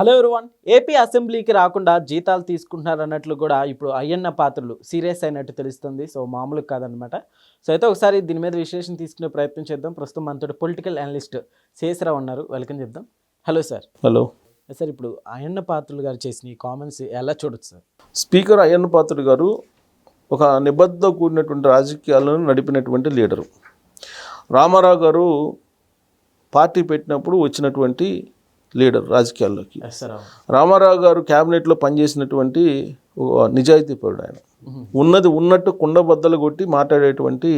Hello everyone AP అసెంబ్లీకి రాకుండా జీతాలు తీసుకుంటున్నారు అన్నట్లు కూడా ఇప్పుడు అయ్యన్న పాత్రలు సీరియస్ అయినట్టు తెలుస్తుంది. సో మామూలు కాదనమాట సో అయితే ఒకసారి దీని మీద విశ్లేషణ తీసుకునే ప్రయత్నం చేద్దాం. ప్రస్తుతం మనతో పొలిటికల్ అనలిస్ట్ శేషరావు ఉన్నారు. వెల్కమ్ చెప్దాం. Hello sir. హలో. సార్ ఇప్పుడు అయ్యన్న పాత్రలు గారు చేసిన ఈ కామెంట్స్ ఎలా చూడొచ్చు సార్? స్పీకర్ అయ్యన్న పాత్రుడు గారు ఒక నిబద్ధ కూడినటువంటి రాజకీయాలను నడిపినటువంటి లీడరు. రామారావు గారు పార్టీ పెట్టినప్పుడు వచ్చినటువంటి లీడర్ రాజకీయాల్లోకి. రామారావు గారు క్యాబినెట్లో పనిచేసినటువంటి నిజాయితీపరుడు ఆయన. ఉన్నది ఉన్నట్టు కుండబద్దలు కొట్టి మాట్లాడేటువంటి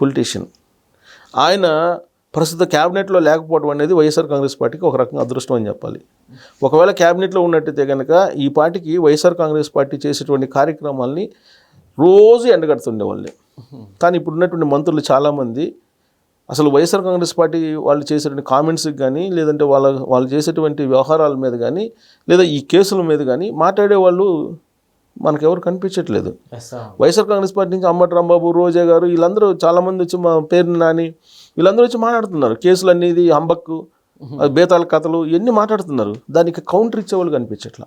పొలిటీషియన్. ఆయన ప్రస్తుత క్యాబినెట్లో లేకపోవడం అనేది వైఎస్ఆర్ కాంగ్రెస్ పార్టీకి ఒక రకంగా అదృష్టం అని చెప్పాలి. ఒకవేళ క్యాబినెట్లో ఉన్నట్టయితే కనుక ఈ పార్టీకి వైఎస్ఆర్ కాంగ్రెస్ పార్టీ చేసేటువంటి కార్యక్రమాల్ని రోజు ఎండగడుతుండేవాళ్ళే. కానీ ఇప్పుడు ఉన్నటువంటి మంత్రులు చాలామంది అసలు వైఎస్ఆర్ కాంగ్రెస్ పార్టీ వాళ్ళు చేసేటువంటి కామెంట్స్కి కానీ లేదంటే వాళ్ళ వాళ్ళు చేసేటువంటి వ్యవహారాల మీద కానీ లేదా ఈ కేసుల మీద కానీ మాట్లాడే వాళ్ళు మనకెవరు కనిపించట్లేదు. వైఎస్ఆర్ కాంగ్రెస్ పార్టీ నుంచి అంబటి రాంబాబు రోజా గారు వీళ్ళందరూ చాలామంది వచ్చి మా పేరు నాని వీళ్ళందరూ వచ్చి మాట్లాడుతున్నారు. కేసులు అనేది హంబక్కు అది బేతాల కథలు ఇవన్నీ మాట్లాడుతున్నారు. దానికి కౌంటర్ ఇచ్చేవాళ్ళు కనిపించట్లా.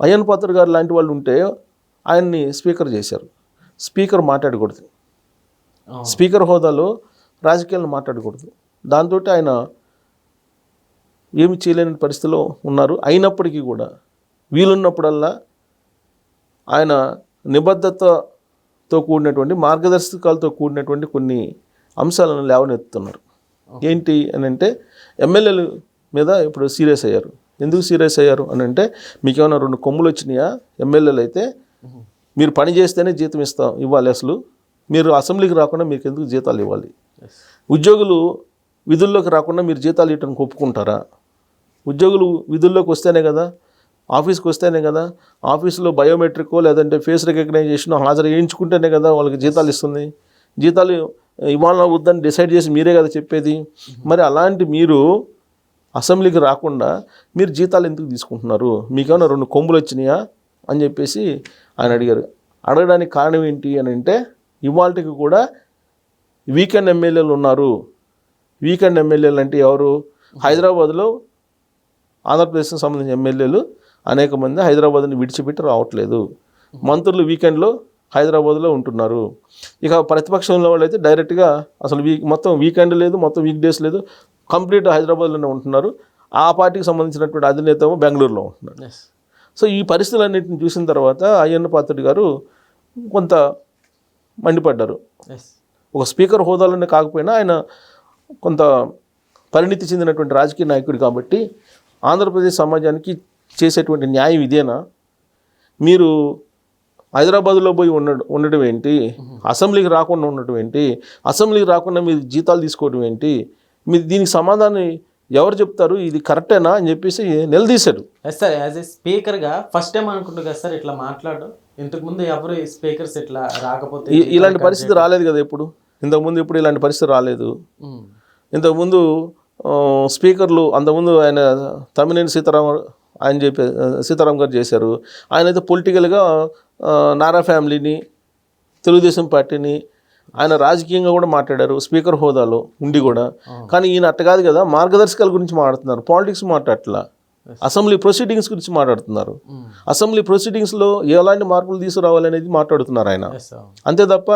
అయ్యన్ పాత్ర గారు లాంటి వాళ్ళు ఉంటే ఆయన్ని స్పీకర్ చేశారు. స్పీకర్ మాట్లాడకూడదు. స్పీకర్ హోదాలో రాజకీయాలను మాట్లాడకూడదు. దాంతో ఆయన ఏమి చేయలేని పరిస్థితిలో ఉన్నారు. అయినప్పటికీ కూడా వీలున్నప్పుడల్లా ఆయన నిబద్ధతతో కూడినటువంటి మార్గదర్శకాలతో కూడినటువంటి కొన్ని అంశాలను లేవనెత్తుతున్నారు. ఏంటి అని అంటే ఎమ్మెల్యేల మీద ఇప్పుడు సీరియస్ అయ్యారు. ఎందుకు సీరియస్ అయ్యారు అని అంటే మీకు ఏమైనా రెండు కొమ్ములు వచ్చినాయా? ఎమ్మెల్యేలు అయితే మీరు పని చేస్తేనే జీతం ఇస్తాం ఇవ్వాలి అసలు. మీరు అసెంబ్లీకి రాకుండా మీకు ఎందుకు జీతాలు ఇవ్వాలి? ఉద్యోగులు విధుల్లోకి రాకుండా మీరు జీతాలు ఇవ్వడానికి ఒప్పుకుంటారా? ఉద్యోగులు విధుల్లోకి వస్తేనే కదా ఆఫీస్కి వస్తేనే కదా ఆఫీస్లో బయోమెట్రిక్ లేదంటే ఫేస్ రికగ్నైజేషన్ హాజరు వేయించుకుంటేనే కదా వాళ్ళకి జీతాలు ఇస్తుంది. జీతాలు ఇవ్వాలన్నా వద్దని డిసైడ్ చేసి మీరే కదా చెప్పేది. మరి అలాంటి మీరు అసెంబ్లీకి రాకుండా మీరు జీతాలు ఎందుకు తీసుకుంటున్నారు? మీకేమైనా రెండు కొమ్ములు వచ్చినాయా? అని చెప్పేసి ఆయన అడిగారు. అడగడానికి కారణం ఏంటి అని అంటే ఇవాళకి కూడా వీకెండ్ ఎమ్మెల్యేలు ఉన్నారు. వీకెండ్ ఎమ్మెల్యేలు అంటే ఎవరు? హైదరాబాద్లో ఆంధ్రప్రదేశ్కి సంబంధించిన ఎమ్మెల్యేలు అనేక మంది హైదరాబాద్ని విడిచిపెట్టి రావట్లేదు. మంత్రులు వీకెండ్లో హైదరాబాద్లో ఉంటున్నారు. ఇక ప్రతిపక్షంలో వాళ్ళు అయితే డైరెక్ట్గా అసలు వీక్ మొత్తం వీకెండ్ లేదు మొత్తం వీక్ డేస్ లేదు కంప్లీట్ హైదరాబాద్లోనే ఉంటున్నారు. ఆ పార్టీకి సంబంధించినటువంటి అధినేత బెంగళూరులో ఉంటున్నారు సో ఈ పరిస్థితులన్నింటిని చూసిన తర్వాత అయ్యన్న పాత్రుడు గారు కొంత మండిపడ్డారు. ఒక స్పీకర్ హోదాలోనే కాకపోయినా ఆయన కొంత పరిణితి చెందినటువంటి రాజకీయ నాయకుడు కాబట్టి ఆంధ్రప్రదేశ్ సమాజానికి చేసేటువంటి న్యాయం ఇదేనా? మీరు హైదరాబాద్లో పోయి ఉండ ఉండడం ఏంటి? అసెంబ్లీకి రాకుండా ఉండటం ఏంటి? అసెంబ్లీకి రాకుండా మీరు జీతాలు తీసుకోవడం ఏంటి? మీరు దీనికి సమాధానం ఎవరు చెప్తారు? ఇది కరెక్టేనా? అని చెప్పేసి నిలదీశాడు. సార్ యాజ్ ఏ స్పీకర్గా ఫస్ట్ టైం అనుకుంటా కదా సార్ ఇట్లా మాట్లాడడం. ఇంతకు ముందు ఎవరు స్పీకర్స్ ఇట్లా రాకపోతే ఇలాంటి పరిస్థితి రాలేదు కదా ఇప్పుడు ఇంతకుముందు ఇప్పుడు ఇలాంటి పరిస్థితి రాలేదు. ఇంతకుముందు స్పీకర్లు అంతకుముందు ఆయన తమ్మినేని సీతారామ ఆయన చెప్పే సీతారాం గారు చేశారు. ఆయన అయితే పొలిటికల్గా నారా ఫ్యామిలీని తెలుగుదేశం పార్టీని ఆయన రాజకీయంగా కూడా మాట్లాడారు స్పీకర్ హోదాలో ఉండి కూడా. కానీ ఈయన అట్ట కాదు కదా మార్గదర్శకాల గురించి మాట్లాడుతున్నారు పాలిటిక్స్ మాట్లాడట్లా. అసెంబ్లీ ప్రొసీడింగ్స్ గురించి మాట్లాడుతున్నారు. ఉమ్. అసెంబ్లీ ప్రొసీడింగ్స్లో ఎలాంటి మార్పులు తీసుకురావాలనేది మాట్లాడుతున్నారు ఆయన. అంతే తప్ప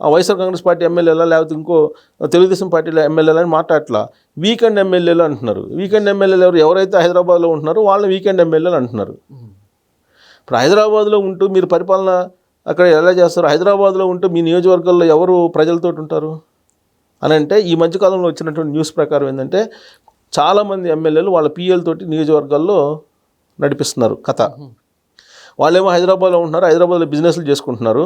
వైఎస్ఆర్ కాంగ్రెస్ పార్టీ ఎమ్మెల్యేలా లేకపోతే ఇంకో తెలుగుదేశం పార్టీలో ఎమ్మెల్యేలు అని మాట్లాడట్లా. వీకెండ్ ఎమ్మెల్యేలు అంటున్నారు. వీకెండ్ ఎమ్మెల్యేలు ఎవరు? ఎవరైతే హైదరాబాద్లో ఉంటున్నారో వాళ్ళని వీకెండ్ ఎమ్మెల్యేలు అంటున్నారు. ఉమ్. ఇప్పుడు హైదరాబాద్లో ఉంటూ మీరు పరిపాలన అక్కడ ఎలా చేస్తారు? హైదరాబాద్లో ఉంటూ మీ నియోజకవర్గాల్లో ఎవరు ప్రజలతో ఉంటారు? అని అంటే ఈ మధ్యకాలంలో వచ్చినటువంటి న్యూస్ ప్రకారం ఏంటంటే చాలామంది ఎమ్మెల్యేలు వాళ్ళ పిఎల్ తోటి నియోజకవర్గాల్లో నడిపిస్తున్నారు కథ. వాళ్ళేమో హైదరాబాద్లో ఉంటున్నారు హైదరాబాద్లో బిజినెస్లు చేసుకుంటున్నారు.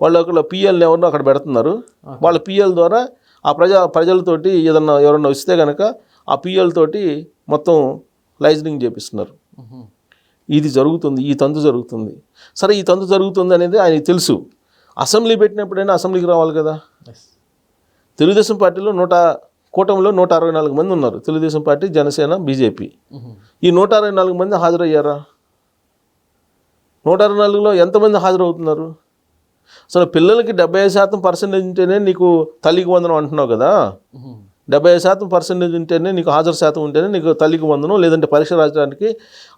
వాళ్ళు అక్కడ పిఎల్ని ఎవరినో అక్కడ పెడుతున్నారు. వాళ్ళ పిఎల్ ద్వారా ఆ ప్రజా ప్రజలతోటి ఏదన్నా ఎవరన్నా వస్తే కనుక ఆ పిఎల్ తోటి మొత్తం లైజనింగ్ చేపిస్తున్నారు. ఇది జరుగుతుంది ఈ తంతు జరుగుతుంది. సరే ఈ తంతు జరుగుతుంది అనేది ఆయనకి తెలుసు. అసెంబ్లీ పెట్టినప్పుడైనా అసెంబ్లీకి రావాలి కదా? తెలుగుదేశం పార్టీలో నూట కూటమిలో నూట అరవై నాలుగు మంది ఉన్నారు. Telugudesam party Janasena BJP. ఈ నూట అరవై నాలుగు మంది హాజరయ్యారా? నూట అరవై నాలుగులో ఎంతమంది హాజరవుతున్నారు? అసలు పిల్లలకి డెబ్బై ఐదు శాతం పర్సెంటేజ్ ఉంటేనే నీకు తల్లికి వందనం అంటున్నావు కదా. డెబ్బై శాతం పర్సెంటేజ్ ఉంటేనే నీకు హాజరు శాతం ఉంటేనే నీకు తల్లికి వందనం లేదంటే పరీక్ష రాయడానికి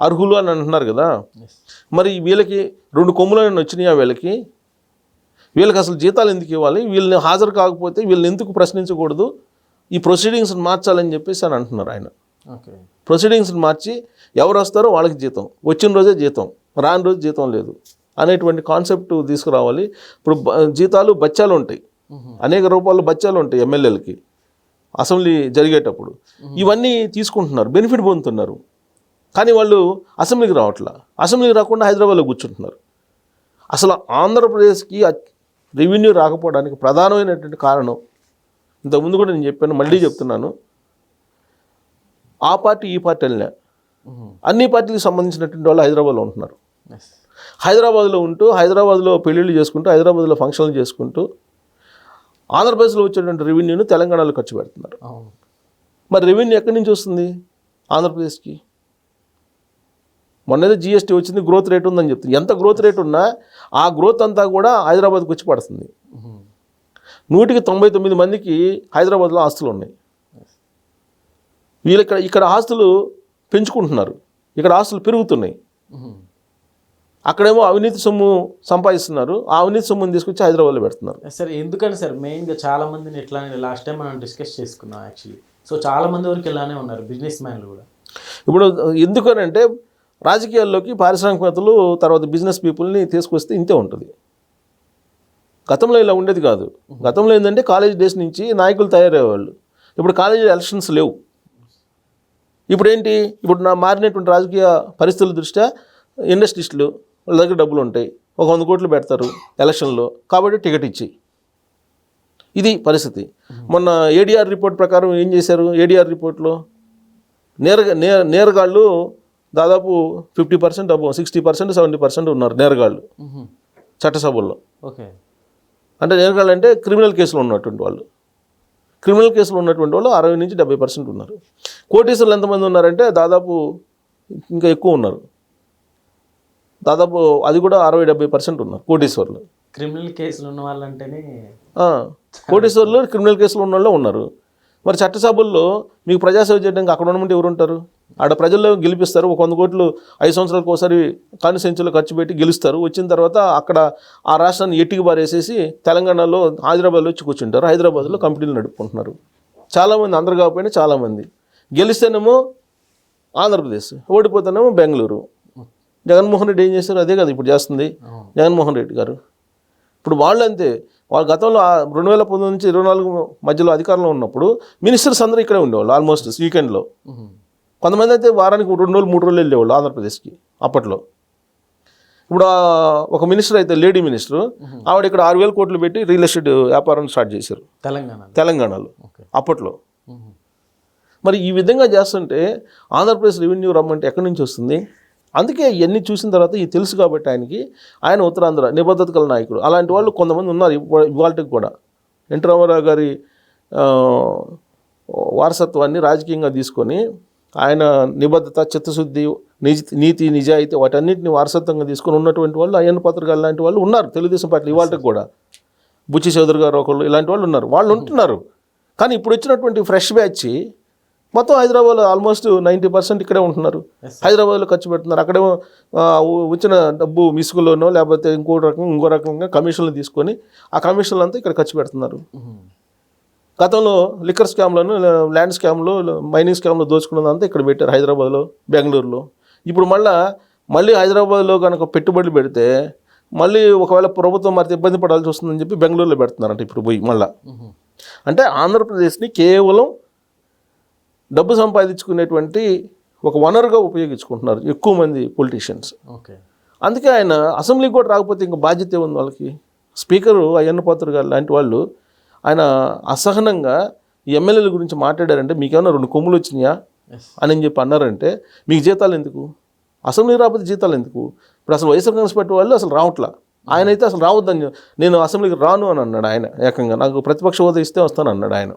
అర్హులు అని అంటున్నారు కదా. మరి వీళ్ళకి రెండు కొమ్ములను వచ్చినాయా వీళ్ళకి? వీళ్ళకి అసలు జీతాలు ఎందుకు ఇవ్వాలి? వీళ్ళని హాజరు కాకపోతే వీళ్ళని ఎందుకు ప్రశ్నించకూడదు? ఈ ప్రొసీడింగ్స్ని మార్చాలని చెప్పేసి అని అంటున్నారు ఆయన. ఓకే ప్రొసీడింగ్స్ని మార్చి ఎవరు వస్తారో వాళ్ళకి జీతం. వచ్చిన రోజే జీతం. రాని రోజు జీతం లేదు. అనేటువంటి కాన్సెప్ట్ తీసుకురావాలి. ఇప్పుడు జీతాలు బచ్చాలు ఉంటాయి. అనేక రూపాయలు బచ్చాలు ఉంటాయి ఎమ్మెల్యేలకి. అసెంబ్లీ జరిగేటప్పుడు ఇవన్నీ తీసుకుంటున్నారు బెనిఫిట్ పొందుతున్నారు. కానీ వాళ్ళు అసెంబ్లీకి రావట్లా. అసెంబ్లీకి రాకుండా హైదరాబాద్లో కూర్చుంటున్నారు. అసలు ఆంధ్రప్రదేశ్కి రెవెన్యూ రాకపోవడానికి ప్రధానమైనటువంటి కారణం ఇంతకుముందు కూడా నేను చెప్పాను మళ్ళీ చెప్తున్నాను. ఆ పార్టీ ఈ పార్టీ వెళ్ళినా అన్ని పార్టీలకు సంబంధించినటువంటి వాళ్ళు హైదరాబాద్లో ఉంటున్నారు. హైదరాబాద్లో ఉంటూ హైదరాబాద్లో పెళ్ళిళ్ళు చేసుకుంటూ హైదరాబాద్లో ఫంక్షన్లు చేసుకుంటూ ఆంధ్రప్రదేశ్లో వచ్చేటువంటి రెవెన్యూను తెలంగాణలో ఖర్చు పెడుతున్నారు. మరి రెవెన్యూ ఎక్కడి నుంచి వస్తుంది? ఆంధ్రప్రదేశ్కి. మొన్నదే జిఎస్టీ వచ్చింది గ్రోత్ రేట్ ఉందని చెప్తుంది. ఎంత గ్రోత్ రేట్ ఉన్నా ఆ గ్రోత్ అంతా కూడా హైదరాబాద్కి వచ్చి పడుతుంది. నూటికి తొంభై తొమ్మిది మందికి హైదరాబాద్లో ఆస్తులు ఉన్నాయి. వీళ్ళు ఇక్కడ ఇక్కడ ఆస్తులు పెంచుకుంటున్నారు. ఇక్కడ ఆస్తులు పెరుగుతున్నాయి. అక్కడేమో అవినీతి సొమ్ము సంపాదిస్తున్నారు. ఆ అవినీతి సొమ్ముని తీసుకొచ్చి హైదరాబాద్లో పెడుతున్నారు. సార్ ఎందుకని సార్ మెయిన్గా చాలా మందిని ఇట్లానే లాస్ట్ టైం మనం డిస్కస్ చేసుకున్నాం యాక్చువల్లీ సో చాలా మంది వరకు ఇలానే ఉన్నారు బిజినెస్ మ్యాన్లు కూడా. ఇప్పుడు ఎందుకనంటే రాజకీయాల్లోకి పారిశ్రామికవేత్తలు తర్వాత బిజినెస్ పీపుల్ని తీసుకొస్తే ఇంతే ఉంటుంది. గతంలో ఇలా ఉండేది కాదు. గతంలో ఏంటంటే కాలేజ్ డేస్ నుంచి నాయకులు తయారయ్యేవాళ్ళు. ఇప్పుడు కాలేజీ ఎలక్షన్స్ లేవు. ఇప్పుడు ఏంటి ఇప్పుడు నా మారినటువంటి రాజకీయ పరిస్థితుల దృష్ట్యా ఇండస్ట్రీస్టులు వాళ్ళ దగ్గర డబ్బులు ఉంటాయి ఒక వంద కోట్లు పెడతారు ఎలక్షన్లో. కాబట్టి టికెట్ ఇచ్చి ఇది పరిస్థితి. మొన్న ఏడీఆర్ రిపోర్ట్ ప్రకారం ఏం చేశారు? ఏడీఆర్ రిపోర్ట్లో నేరగా నే నేరగాళ్ళు దాదాపు ఫిఫ్టీ పర్సెంట్ అబో సిక్స్టీ పర్సెంట్ సెవెంటీ పర్సెంట్ ఉన్నారు నేరగాళ్ళు చట్టసభల్లో. ఓకే. అంటే నేరగాళ్ళు అంటే క్రిమినల్ కేసులు ఉన్నటువంటి వాళ్ళు. క్రిమినల్ కేసులు ఉన్నటువంటి వాళ్ళు అరవై నుంచి డెబ్బై పర్సెంట్ ఉన్నారు. కోటీశ్వర్లు ఎంతమంది ఉన్నారంటే దాదాపు ఇంకా ఎక్కువ ఉన్నారు. దాదాపు అది కూడా అరవై డెబ్బై పర్సెంట్ ఉన్నారు కోటీశ్వర్లు. క్రిమినల్ కేసులు ఉన్న వాళ్ళంటేనే కోటీశ్వర్లు క్రిమినల్ కేసులు ఉన్న వాళ్ళు ఉన్నారు. మరి చట్టసభల్లో మీకు ప్రజాసేవ చేయడానికి అక్కడ ఉండమంటే ఎవరు ఉంటారు ఆడ ప్రజల్లో గెలిపిస్తారు ఒక వంద కోట్లు ఐదు సంవత్సరాలకు ఒకసారి కాన్స్టిట్యూన్సీలో ఖర్చు పెట్టి గెలుస్తారు. వచ్చిన తర్వాత అక్కడ ఆ రాష్ట్రాన్ని ఎట్టికి బారేసేసి తెలంగాణలో హైదరాబాద్లో వచ్చి కూర్చుంటారు. హైదరాబాద్లో కంపెనీలు నడుపుకుంటున్నారు. చాలామంది అందరు కాకపోయినా చాలామంది. గెలిస్తేనేమో ఆంధ్రప్రదేశ్ ఓడిపోతేనేమో బెంగళూరు. జగన్మోహన్ రెడ్డి ఏం చేశారు అదే కదా ఇప్పుడు చేస్తుంది. జగన్మోహన్ రెడ్డి గారు. ఇప్పుడు వాళ్ళు అంతే వాళ్ళు గతంలో రెండు వేల పంతొమ్మిది నుంచి ఇరవై నాలుగు మధ్యలో అధికారంలో ఉన్నప్పుడు మినిస్టర్స్ అందరూ ఇక్కడే ఉండేవాళ్ళు ఆల్మోస్ట్ వీకెండ్లో. కొంతమంది అయితే వారానికి రెండు రోజులు మూడు రోజులు వెళ్ళేవాళ్ళు ఆంధ్రప్రదేశ్కి అప్పట్లో. ఇప్పుడు ఒక మినిస్టర్ అయితే లేడీ మినిస్టర్ ఆవిడ ఇక్కడ ఆరు వేల కోట్లు పెట్టి రియల్ ఎస్టేట్ వ్యాపారం స్టార్ట్ చేశారు. తెలంగాణ తెలంగాణలో. అప్పట్లో. మరి ఈ విధంగా చేస్తుంటే ఆంధ్రప్రదేశ్ రెవెన్యూ రమ్మంటే ఎక్కడి నుంచి వస్తుంది? అందుకే ఇవన్నీ చూసిన తర్వాత ఇది తెలుసు కాబట్టి ఆయనకి ఆయన ఉత్తరాంధ్ర నిబద్ధత కల నాయకుడు. అలాంటి వాళ్ళు కొంతమంది ఉన్నారు ఇవాళకి కూడా. ఎన్టీ రామారావు గారి వారసత్వాన్ని రాజకీయంగా తీసుకొని ఆయన నిబద్ధత చిత్తశుద్ధి నీతి నిజాయితీ వాటన్నిటిని వారసత్వంగా తీసుకొని ఉన్నటువంటి వాళ్ళు అయ్యన్న పత్రికలు లాంటి వాళ్ళు ఉన్నారు. తెలుగుదేశం పార్టీ ఇవాళకి కూడా. బుచ్చి చౌదరి గారు ఒకళ్ళు ఇలాంటి వాళ్ళు ఉన్నారు. వాళ్ళు ఉంటున్నారు. కానీ ఇప్పుడు వచ్చినటువంటి ఫ్రెష్ బ్యాచ్ మొత్తం హైదరాబాద్లో ఆల్మోస్ట్ నైంటీ పర్సెంట్ ఇక్కడే ఉంటున్నారు. హైదరాబాద్లో ఖర్చు పెడుతున్నారు. అక్కడేమో వచ్చిన డబ్బు మిసుగులోనో లేకపోతే ఇంకో రకం ఇంకో రకంగా కమిషన్లు తీసుకొని ఆ కమిషన్లు అంతా ఇక్కడ ఖర్చు పెడుతున్నారు. గతంలో లిక్కర్ స్కామ్లను ల్యాండ్ స్కామ్లో మైనింగ్ స్కామ్లో దోచుకున్నదంతా ఇక్కడ పెట్టారు హైదరాబాద్లో బెంగళూరులో. ఇప్పుడు మళ్ళా మళ్ళీ హైదరాబాద్లో కనుక పెట్టుబడులు పెడితే మళ్ళీ ఒకవేళ ప్రభుత్వం మరి ఇబ్బంది పడాల్సి వస్తుందని చెప్పి బెంగళూరులో పెడుతున్నారంట ఇప్పుడు పోయి మళ్ళా. అంటే ఆంధ్రప్రదేశ్ని కేవలం డబ్బు సంపాదించుకునేటువంటి ఒక వనరుగా ఉపయోగించుకుంటున్నారు ఎక్కువ మంది పొలిటీషియన్స్ ఓకే. అందుకే ఆయన అసెంబ్లీకి కూడా రాకపోతే ఇంకా బాధ్యత ఉంది వాళ్ళకి? స్పీకరు అయ్యన్న పాత్ర గారు లాంటి వాళ్ళు. ఆయన అసహనంగా ఎమ్మెల్యేల గురించి మాట్లాడారంటే మీకేమైనా రెండు కొమ్ములు వచ్చినాయా? అని చెప్పి అన్నారంటే మీకు జీతాలు ఎందుకు? అసెంబ్లీ రాకపోతే జీతాలు ఎందుకు? ఇప్పుడు అసలు వైఎస్ఆర్ కాంగ్రెస్ పార్టీ వాళ్ళు అసలు రావట్లా. ఆయన అయితే అసలు రావద్దని నేను అసెంబ్లీకి రాను అని అన్నాడు ఆయన ఏకంగా. నాకు ప్రతిపక్ష హోదా ఇస్తే వస్తాను అన్నాడు ఆయన.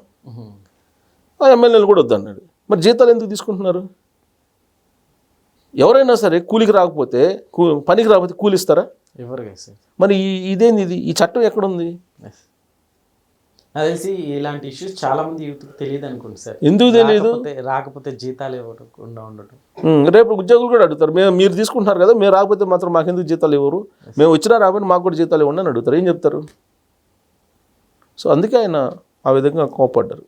ఆ ఎమ్మెల్యేలు కూడా వద్దన్నాడు. మరి జీతాలు ఎందుకు తీసుకుంటున్నారు? ఎవరైనా సరే కూలికి రాకపోతే పనికి రాకపోతే కూలి ఇస్తారా ఎవరు సార్? మరి ఇదేంది ఇది? ఈ చట్టం ఎక్కడుంది? తెలిసి ఇలాంటి ఇష్యూస్ చాలా మంది యూత్ తెలియదు అనుకోండి సార్. ఎందుకు తెలియదు? రాకపోతే జీతాలు ఇవ్వకుండా ఉండటం. రేపు ఉద్యోగులు కూడా అడుగుతారు. మేము మీరు తీసుకుంటున్నారు కదా మేము రాకపోతే మాత్రం మాకెందుకు జీతాలు ఇవ్వరు? మేము వచ్చినా రాకపోతే మాకు కూడా జీతాలు ఇవ్వండి అని అడుగుతారు. ఏం చెప్తారు? సో అందుకే ఆయన ఆ విధంగా కోపడ్డారు